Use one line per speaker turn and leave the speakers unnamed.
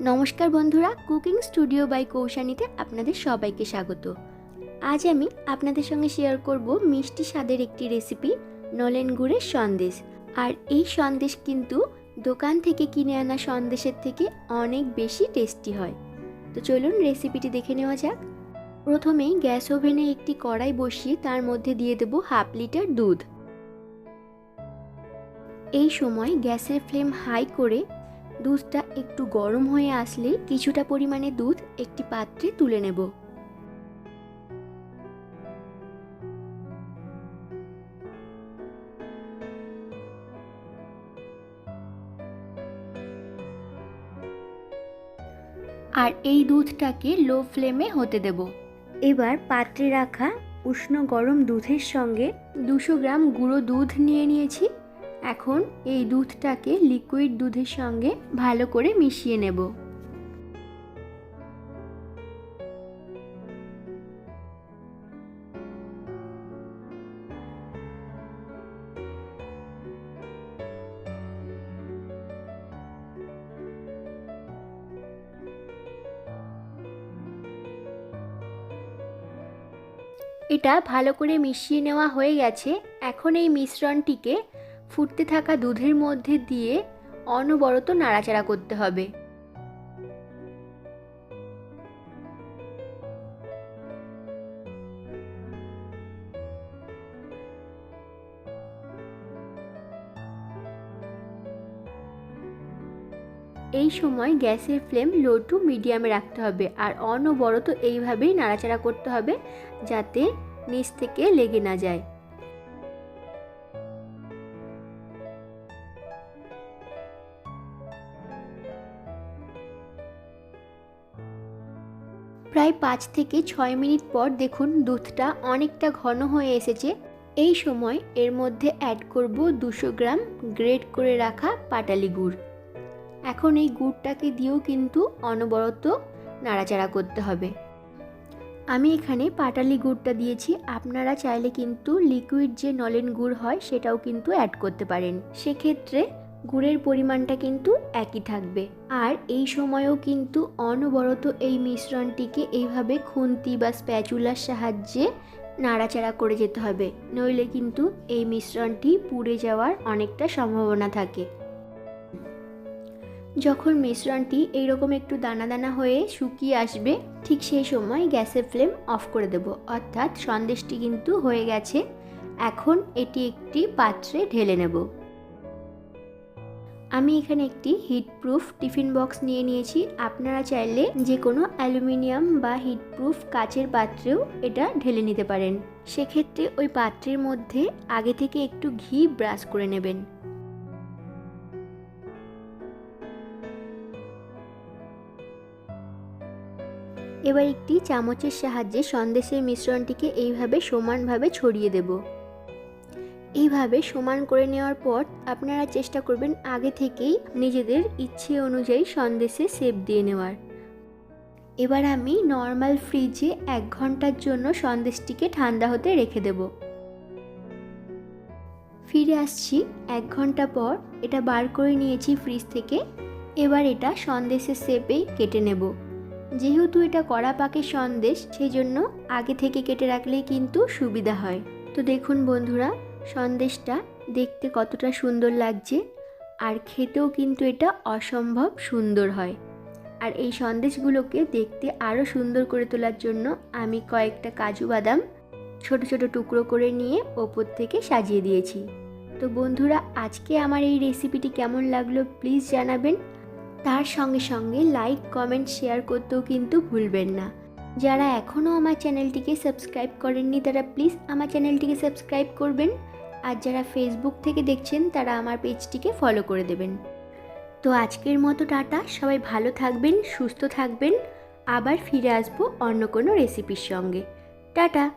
নমস্কার বন্ধুরা, cooking studio by কৌশানীতে আপনাদের সবাইকে স্বাগত। আজ আমি আপনাদের সঙ্গে শেয়ার করব মিষ্টি স্বাদের একটি রেসিপি নলেন গুড়ের সন্দেশ। আর এই সন্দেশ কিন্তু দোকান থেকে কিনে আনা সন্দেশের থেকে অনেক বেশি টেস্টি হয়। তো চলুন রেসিপিটি দেখে নেওয়া যাক। প্রথমেই গ্যাস ওভেনে একটি কড়াই বসিয়ে তার মধ্যে দিয়ে দেব হাফ লিটার দুধ। এই সময় গ্যাসের ফ্লেম হাই করে দুধটা একটু গরম হয়ে আসলে কিছুটা পরিমাণে দুধ একটি পাত্রে তুলে নেব। আর এই দুধটাকে লো ফ্লেমে হতে দেব। এবার পাত্রে রাখা উষ্ণ গরম দুধের সঙ্গে দুশো গ্রাম গুঁড়ো দুধ নিয়ে নিয়েছি। এখন এই দুধটাকে লিকুইড দুধের সঙ্গে ভালো করে মিশিয়ে নেব। এটা ভালো করে মিশিয়ে নেওয়া হয়ে গেছে। এখন এই মিশ্রণটিকে ফুটতে থাকা দুধের মধ্যে দিয়ে অনবরত নাড়াচাড়া করতে হবে। এই সময় গ্যাসের ফ্লেম লো টু মিডিয়ামে রাখতে হবে আর অনবরত এইভাবেই নাড়াচাড়া করতে হবে যাতে নিচ থেকে লেগে না যায়। প্রায় পাঁচ থেকে ছয় মিনিট পর দেখুন দুধটা অনেকটা ঘন হয়ে এসেছে। এই সময় এর মধ্যে অ্যাড করব দুশো গ্রাম গ্রেট করে রাখা পাটালি গুড়। এখন এই গুড়টাকে দিয়েও কিন্তু অনবরত নাড়াচাড়া করতে হবে। আমি এখানে পাটালি গুড়টা দিয়েছি। আপনারা চাইলে কিন্তু লিকুইড যে নলেন গুড় হয় সেটাও কিন্তু অ্যাড করতে পারেন। সেক্ষেত্রে গুড়ের পরিমাণটা কিন্তু একই থাকবে। আর এই সময়েও কিন্তু অনবরত এই মিশ্রণটিকে এইভাবে খুন্তি বা স্প্যাচুলার সাহায্যে নাড়াচাড়া করে যেতে হবে। নইলে কিন্তু এই মিশ্রণটি পুড়ে যাওয়ার অনেকটা সম্ভাবনা থাকে। যখন মিশ্রণটি এইরকম একটু দানা দানা হয়ে শুকিয়ে আসবে, ঠিক সেই সময় গ্যাসের ফ্লেম অফ করে দেব। অর্থাৎ সন্দেশটি কিন্তু হয়ে গেছে। এখন এটি একটি পাত্রে ঢেলে নেব। আমি এখানে একটি হিটপ্রুফ টিফিন বক্স নিয়ে নিয়েছি। আপনারা চাইলে যে কোনো অ্যালুমিনিয়াম বা হিটপ্রুফ কাচের পাত্রেও এটা ঢেলে নিতে পারেন। সেক্ষেত্রে ওই পাত্রের মধ্যে আগে থেকে একটু ঘি ব্রাশ করে নেবেন। এবার একটি চামচের সাহায্যে সন্দেশের মিশ্রণটিকে এইভাবে সমানভাবে ছড়িয়ে দেব। এইভাবে সমান করে নেওয়ার পর আপনারা চেষ্টা করবেন আগে থেকেই নিজেদের ইচ্ছে অনুযায়ী সন্দেশে সেপ দিয়ে নেওয়ার। এবার আমি নর্মাল ফ্রিজে এক ঘণ্টার জন্য সন্দেশটিকে ঠান্ডা হতে রেখে দেব। ফিরে আসছি এক ঘণ্টা পর এটা বার করে নিয়েছি ফ্রিজ থেকে। এবার এটা সন্দেশের শেপেই কেটে নেব। যেহেতু এটা কড়া পাকের সন্দেশ সেই জন্য আগে থেকে কেটে রাখলেই কিন্তু সুবিধা হয়। তো দেখুন বন্ধুরা সন্দেশটা দেখতে কতটা সুন্দর লাগছে আর খেতেও কিন্তু এটা অসম্ভব সুন্দর হয়। আর এই সন্দেশগুলোকে দেখতে আরও সুন্দর করে তোলার জন্য আমি কয়েকটা কাজু বাদাম ছোট ছোট টুকরো করে নিয়ে ওপর থেকে সাজিয়ে দিয়েছি। তো বন্ধুরা, আজকে আমার এই রেসিপিটি কেমন লাগল প্লিজ জানাবেন। তার সঙ্গে সঙ্গে লাইক, কমেন্ট, শেয়ার করতেও কিন্তু ভুলবেন না। যারা এখনও আমার চ্যানেলটিকে সাবস্ক্রাইব করেননি তারা প্লিজ আমার চ্যানেলটিকে সাবস্ক্রাইব করবেন। আর যারা ফেসবুক থেকে দেখছেন, তারা আমার পেজটিকে ফলো করে দেবেন। তো আজকের মতো টাটা, সবাই ভালো থাকবেন, সুস্থ থাকবেন। আবার ফিরে আসব অন্য কোনো রেসিপির সঙ্গে। টাটা!